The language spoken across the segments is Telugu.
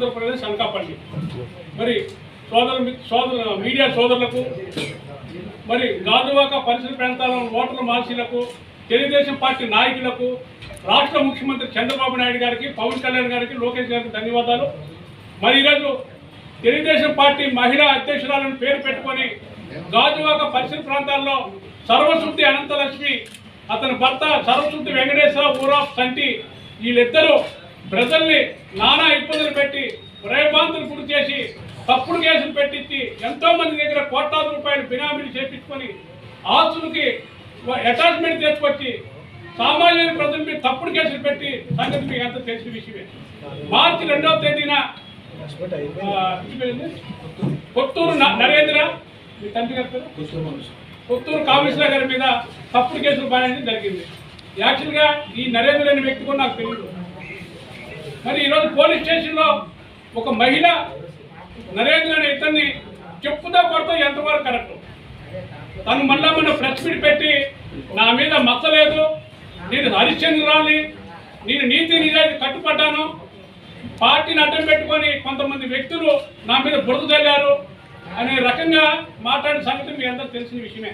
ఆంధ్రప్రదేశ్ అనకాపల్లి. మరి సోదరు సోదరు మీడియా సోదరులకు మరి గాజువాక పరిసర ప్రాంతాల ఓటర్ల మార్సీలకు తెలుగుదేశం పార్టీ నాయకులకు రాష్ట్ర ముఖ్యమంత్రి చంద్రబాబు నాయుడు గారికి పవన్ కళ్యాణ్ గారికి లోకేష్ గారికి ధన్యవాదాలు. మరి ఈరోజు తెలుగుదేశం పార్టీ మహిళా అధ్యక్షురాలను పేరు పెట్టుకొని గాజువాక పరిసర ప్రాంతాల్లో సర్వశుద్ధి అనంతలక్ష్మి అతని భర్త సర్వశుద్ధి వెంకటేశ్వర ఊరాఫ్ సంటి వీళ్ళిద్దరూ ప్రజల్ని నానా ఇబ్బందులు పెట్టి భయభాంతులు గురి చేసి తప్పుడు కేసులు పెట్టించి ఎంతో మంది దగ్గర కోట్లాది రూపాయలు బినామీలు చేపించుకొని ఆస్తులకి అటాచ్మెంట్ తెచ్చుకొచ్చి సామాన్యుల ప్రజల మీద తప్పుడు కేసులు పెట్టి సంగతి మీకు ఎంత తెలిసిన విషయమే. మార్చి రెండవ తేదీన కొత్తూరు నరేంద్ర మీ తండ్రి గారు కొత్తూరు పుత్తూరు గారి మీద తప్పుడు కేసులు బాగా జరిగింది. యాక్చువల్గా ఈ నరేంద్ర అనే వ్యక్తి కూడా నాకు తెలియదు. మరి ఈరోజు పోలీస్ స్టేషన్లో ఒక మహిళ నరేంద్ర అనే ఇతన్ని చెప్పుతో కొడుతూ ఎంతవరకు కరెక్ట్? తను మళ్ళా మన ప్రెస్ మీట్ పెట్టి నా మీద మచ్చలేదు నేను హరిశ్చంద్రాన్ని నేను నీతి నిజాయితీ కట్టుపడ్డాను పార్టీని అడ్డం పెట్టుకొని కొంతమంది వ్యక్తులు నా మీద బురద చల్లారు అనే రకంగా మాట్లాడిన సంగతి మీ అందరూ తెలిసిన విషయమే.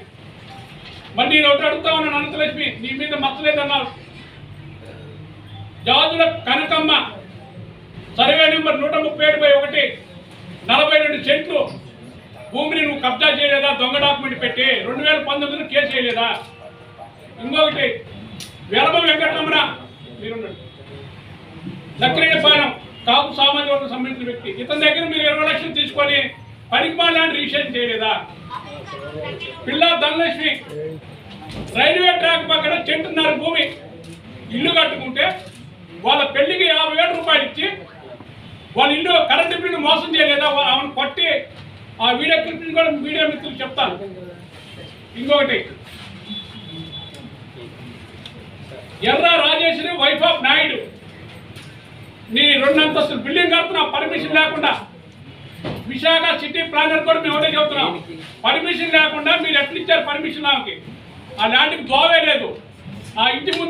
మరి నేను ఒకటి అడుగుతా ఉన్నాను అనంతలక్ష్మి నీ మీద మచ్చలేదన్నారు జాజుల కనకమ్మ సర్వే నెంబర్ నూట ముప్పై ఏడు బై ఒకటి. నలభై రెండు సెంట్లు భూమిని నువ్వు కబ్జా చేయలేదా? దొంగ డాక్యుమెంట్ పెట్టి. రెండు వేల పంతొమ్మిదిలో కేసు చేయలేదా? ఇంకొకటి వెలమ వెంకటరమణ. మీరున్నాడు దక్కరేపాలెం కాపు సామాజిక వర్గం సంబంధించిన వ్యక్తి. ఇతని దగ్గర మీరు ఇరవై లక్షలు తీసుకొని పనికిమాలని రిజిస్ట్రేషన్ చేయలేదా? పిల్ల ధనలక్ష్మి రైల్వే ట్రాక్ పక్కన చెంటున్నర భూమి. ఇల్లు కట్టుకుంటే వాళ్ళ పెళ్ళికి యాభై వేల రూపాయలు ఇచ్చి వాళ్ళ ఇల్లు కరెంటు బిల్లు మోసం చేయలేదా? ఆమెను కొట్టి ఆ వీడియో క్లిప్పింగ్ కూడా మీడియా మిత్రులు చెప్తాను ఇంకొకటి. ఎర్ర రాజేశ్వరి వైఫ్ ఆఫ్ నాయుడు. నీ రెండు అంతస్తులు బిల్డింగ్ కడుతున్నా పర్మిషన్ లేకుండా. విశాఖ సిటీ ప్లానర్ కూడా మేము ఒకటే చెప్తున్నాం పర్మిషన్ లేకుండా మీరు ఎట్లా ఇచ్చారు పర్మిషన్ ఆమెకి ఆ ల్యాండ్కి దోవే లేదు.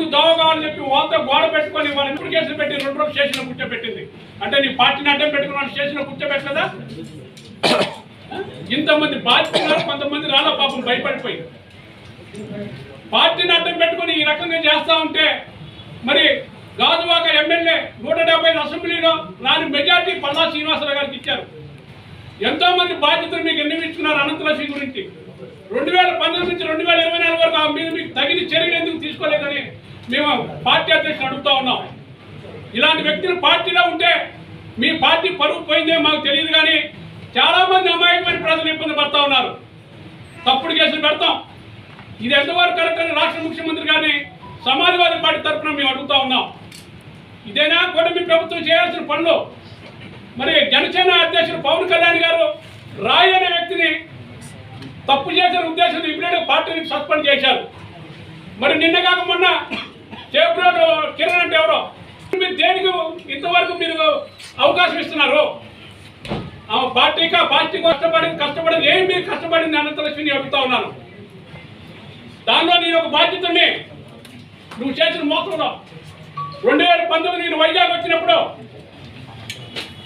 ఇంటి ముందు చెప్పి వాళ్ళతో గోడ పెట్టుకొని వాళ్ళ ఇప్పుడు కేసులు పెట్టి రెండు రోజులు స్టేషన్ కూర్చోబెట్టింది. అంటే నీ పార్టీని అడ్డం పెట్టుకుని స్టేషన్ కూర్చోబెట్టలేదా? ఇంతమంది బాధ్యతలు కొంతమంది రాలా పాపం భయపడిపోయి. పార్టీని అడ్డం పెట్టుకొని ఈ రకంగా చేస్తా ఉంటే మరి గాజువాక ఎమ్మెల్యే నూట డెబ్బై అసెంబ్లీలో రాని మెజార్టీ పల్లా శ్రీనివాసరావు గారికి ఇచ్చారు. ఎంతో మంది బాధ్యతలు మీకు ఎన్ని అనంతలక్ష్మి గురించి రెండు వేల పంతొమ్మిది నుంచి రెండు వేల ఇరవై నాలుగు వరకు ఆ మీద మీకు తగిన చర్యలు ఎందుకు తీసుకోలేదని మేము పార్టీ అధ్యక్షుడు అడుగుతా ఉన్నాం. ఇలాంటి వ్యక్తులు పార్టీలో ఉంటే మీ పార్టీ పరువు పోయిందే మాకు తెలియదు కానీ చాలామంది అమాయకమైన ప్రజలు ఇబ్బంది పడతా ఉన్నారు. తప్పుడు కేసులు పెడతాం. ఇది ఎంతవరకు కరెక్ట్ అని రాష్ట్ర ముఖ్యమంత్రి గారిని సమాజవాదీ పార్టీ తరఫున మేము అడుగుతా ఉన్నాం. ఇదేనా కూటమి ప్రభుత్వం చేయాల్సిన పనులు? మరి జనసేన అధ్యక్షుడు పవన్ కళ్యాణ్ గారు రాయ్ అనే వ్యక్తిని తప్పు చేసిన ఉద్దేశంతో ఇప్పుడే పార్టీని సస్పెండ్ చేశారు. మరి నిన్న కాక మొన్న జయప్రద కిరణ్ అంటే ఎవరో? మీరు దేనికి ఇంతవరకు మీరు అవకాశం ఇస్తున్నారు? ఆ పార్టీగా పార్టీ కష్టపడింది కష్టపడింది ఏం మీరు కష్టపడింది అనంతలక్ష్మిని అడుగుతా ఉన్నాను. దానిలో నేను ఒక బాధ్యతని నువ్వు చేసిన మోసంలో. రెండు వేల పంతొమ్మిది నేను వైజాగ్ వచ్చినప్పుడు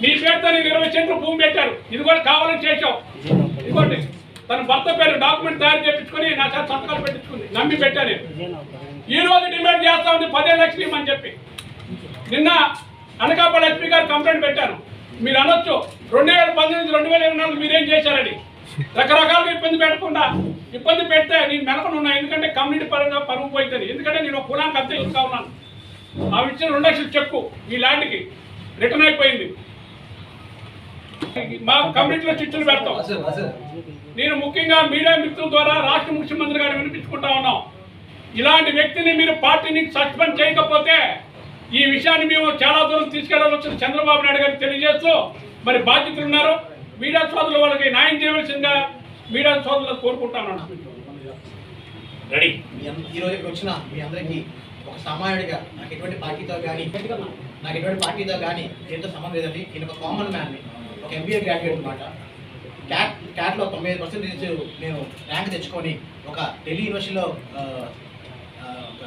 నీ పేరుతో నేను ఇరవై సెంట్లు భూమి పెట్టారు. ఇది కూడా కావాలని చేశావు. ఇదిగోండి తన భర్త పేరు డాక్యుమెంట్ తయారు చేయించుకొని నా చేత సంతకాలు పెట్టించుకుంది. నమ్మి పెట్టాను ఈ రోజు డిమాండ్ చేస్తా ఉంది పదిహేను లక్షలు ఇవ్వమని చెప్పి. నిన్న అనకాపల్లి ఎస్పీ గారు కంప్లైంట్ పెట్టారు. మీరు అనొచ్చు రెండు వేల పంతొమ్మిది రెండు వేల ఇరవై నాలుగు మీరేం చేశారని. రకరకాలుగా ఇబ్బంది పెట్టకుండా ఇబ్బంది పెడితే నేను మెలకను ఉన్నా ఎందుకంటే కమ్యూనిటీ పరంగా పరుగు పోయిందని ఎందుకంటే నేను ఒక కులానికి ఇస్తా ఉన్నాను. ఆ ఇచ్చిన రెండు లక్షలు చెక్కు ఈ ల్యాండ్కి రిటర్న్ అయిపోయింది. మా కమ్యూనిటీలో చిచ్చులు పెడతాం. నేను ముఖ్యంగా మీడియా మిత్రుల ద్వారా రాష్ట్ర ముఖ్యమంత్రి గారు వినిపించుకుంటా ఉన్నాం. ఇలాంటి వ్యక్తిని మీరు పార్టీని సస్పెండ్ చేయకపోతే ఈ విషయాన్ని మేము చాలా దూరం తీసుకెళ్ళవచ్చిన చంద్రబాబు నాయుడు గారికి తెలియజేస్తూ మరి బాధ్యతలు ఉన్నారు. మీడియా సోదరుల వాళ్ళకి న్యాయం చేయవలసిందిగా మీడియా సోదరులకు కోరుకుంటాను రెడీ. వచ్చిన మీ అందరికీ ఒక సామాన్యుడిగా నాకు ఎటువంటి పార్టీతో కానీ నాకు ఎటువంటి పార్టీతో కానీ దీంతో సంబంధం లేదండి. నేను ఒక కామన్ మ్యాన్ని ఎంబీఏ గ్రాడ్యుయేట్ అనమాట క్యాట్ క్యాట్లో తొంభై ఐదు పర్సెంటేజ్ నేను ర్యాంక్ తెచ్చుకొని ఒక ఢిల్లీ యూనివర్సిటీలో ఒక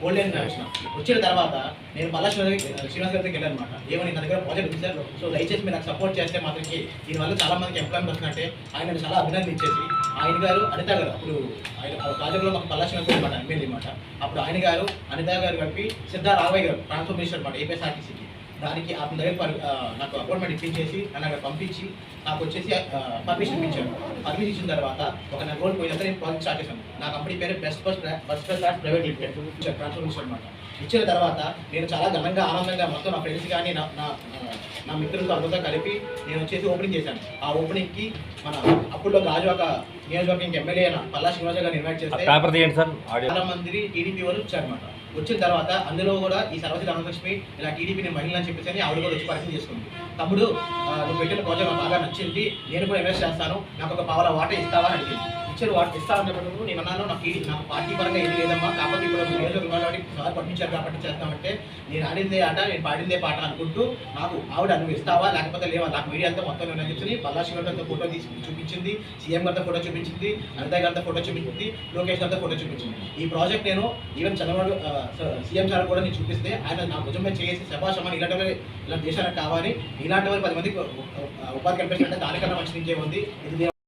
గోల్డెన్ వచ్చిన. వచ్చిన తర్వాత నేను మళ్ళా శ్రీనివాస్ శ్రీనివాస్ గారి వెళ్ళాను అనమాట ఏమని నా దగ్గర ప్రాజెక్ట్ ఇచ్చారు సో దయచేసి మీరు నాకు సపోర్ట్ చేస్తే మాత్రకి దీనివల్ల చాలా మందికి ఎంప్లాయ్మెంట్ వస్తున్నట్టే ఆయన చాలా అభినందించేసి ఆయన గారు అనిత గారు అప్పుడు ఆయన ఆ ప్రాజెక్ట్లో మాకు పల్లా శ్రీనివాస్ గారు అనమాట ఎమ్మెల్యే అనమాట అప్పుడు ఆయన గారు అనిత గారు కలిపి సిద్ధా రావయ్య గారు మినిస్టర్ అనమాట ఏపీఎస్ఆర్టీసీకి దానికి ఆ, నాకు అపాయింట్మెంట్ ఇప్పించేసి నన్ను అక్కడ పంపించి నాకు వచ్చేసి పర్మిషన్ ఇప్పించాను పర్మిషన్ ఇచ్చిన తర్వాత ఒక నెల రోజులు పోయినాక నేను ప్రాజెక్ట్ స్టార్ట్ చేశాను. నా కంపెనీ పేరు best bus bus class private limited transformation అనమాట ఇచ్చిన తర్వాత నేను చాలా ఘనంగా ఆనందంగా మొత్తం నా ఫ్రెండ్స్ కానీ నా నా మిత్రులతో అందరితో కలిపి నేను వచ్చేసి ఓపెనింగ్ చేశాను. ఆ ఓపెనింగ్కి మన అప్పుడులో గాజువాక నియోజకవర్గం ఎమ్మెల్యే పల్లా శ్రీనివాస గారిని ఇన్వైట్ చేస్తే చాలా మంది టీడీపీ వాళ్ళు వచ్చారనమాట వచ్చిన తర్వాత అందులో కూడా ఈ సర్వతి రామలక్ష్మి ఇలా టీడీపీ మహిళ అని చెప్పేసి అని ఆవిడ కూడా వచ్చి పరిచయం చేసుకుంది. తమ్ముడు నువ్వు పెట్టిన ప్రాజెక్ట్ నాకు బాగా నచ్చింది. నేను కూడా ఇన్వెస్ట్ చేస్తాను. నాకు ఒక పావుల వాట ఇస్తావా అని అడిగింది. ఇచ్చిన వాట ఇస్తానన్నప్పుడు నేను అన్నాను నాకు నాకు పార్టీ పరంగా ఏది లేదమ్మా కాకపోతే ఇప్పుడు నియోజకవర్గం సార్ పంపించారు కాబట్టి చేస్తామంటే నేను ఆడిందే ఆట నేను పాడిందే పాట అనుకుంటూ నాకు ఆవిడ నువ్వు ఇస్తావా లేకపోతే లేవా నాకు మీడియా అంతా మొత్తం నేను చెప్పి బల్లా శివ ఫోటో తీసి చూపించింది సీఎం గారితో ఫోటో చూపించింది అనితా గారితో ఫోటో చూపించింది లోకేష్ గారితో ఫోటో చూపించింది. ఈ ప్రాజెక్ట్ నేను ఈవెన్ చంద్రబాబు సీఎం సార్ కూడా నేను చూపిస్తే ఆయన నా భుజం మీద చేసి శభాషమని ఇలాంటి ఇలా ఇలాంటి దేశానికి కావాలి. ఇలాంటి వారు పది మందికి ఉపాధి కల్పించాలంటే దానికన్నా మంచి ఇంకే ఉంది. ఇది